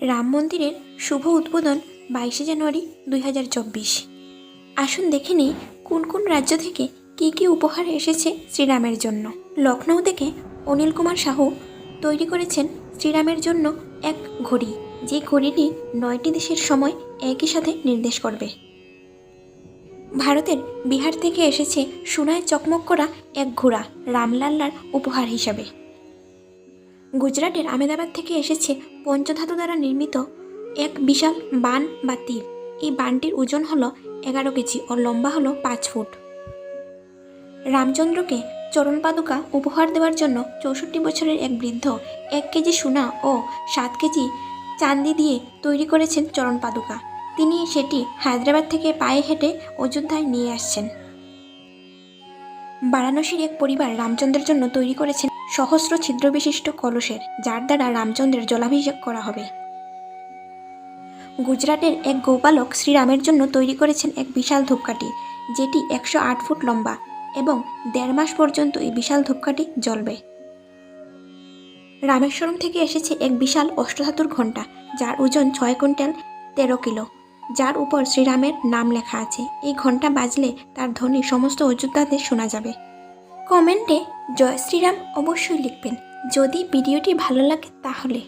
রাম মন্দিরের শুভ উদ্বোধন বাইশে জানুয়ারি দুই হাজার চব্বিশ। আসুন দেখে নিই কোন কোন রাজ্য থেকে কী কী উপহার এসেছে শ্রীরামের জন্য। লখনৌ থেকে অনিল কুমার সাহু তৈরি করেছেন শ্রীরামের জন্য এক ঘড়ি। যে ঘড়িটি নয়টি দেশের সময় একই সাথে নির্দেশ করবে। ভারতের বিহার থেকে এসেছে সোনায় চকমক করা এক ঘোড়া রামলাল্লার উপহার হিসাবে। গুজরাটের আমেদাবাদ থেকে এসেছে পঞ্চধাতু দ্বারা নির্মিত এক বিশাল বান বা তীর। এই বানটির ওজন হলো এগারো কেজি ও লম্বা হলো পাঁচ ফুট। রামচন্দ্রকে চরণ পাদুকা উপহার দেওয়ার জন্য চৌষট্টি বছরের এক বৃদ্ধ এক কেজি সোনা ও সাত কেজি চান্দি দিয়ে তৈরি করেছেন চরণ পাদুকা। তিনি সেটি হায়দ্রাবাদ থেকে পায়ে হেঁটে অযোধ্যায় নিয়ে আসছেন। বারাণসীর এক পরিবার রামচন্দ্রের জন্য তৈরি করেছেন সহস্র ছিদ্রবিশিষ্ট কলসের, যার দ্বারা রামচন্দ্রের জলাভিষেক করা হবে। গুজরাটের এক গোপালক শ্রীরামের জন্য তৈরি করেছেন এক বিশাল ধূপকাঠি, যেটি একশো আট ফুট লম্বা এবং দেড় মাস পর্যন্ত এই বিশাল ধূপকাঠি জ্বলবে। রামেশ্বরম থেকে এসেছে এক বিশাল অষ্টধাতুর ঘণ্টা, যার ওজন ছয় কুইন্টাল তেরো কিলো। যার উপর শ্রীরামের নাম লেখা আছে। এই ঘণ্টা বাজলে তার ধ্বনি সমস্ত অযোধ্যাতে শোনা যাবে। কমেন্টে জয় শ্রীরাম অবশ্যই লিখবেন। যদি ভিডিওটি ভালো লাগে তাহলে।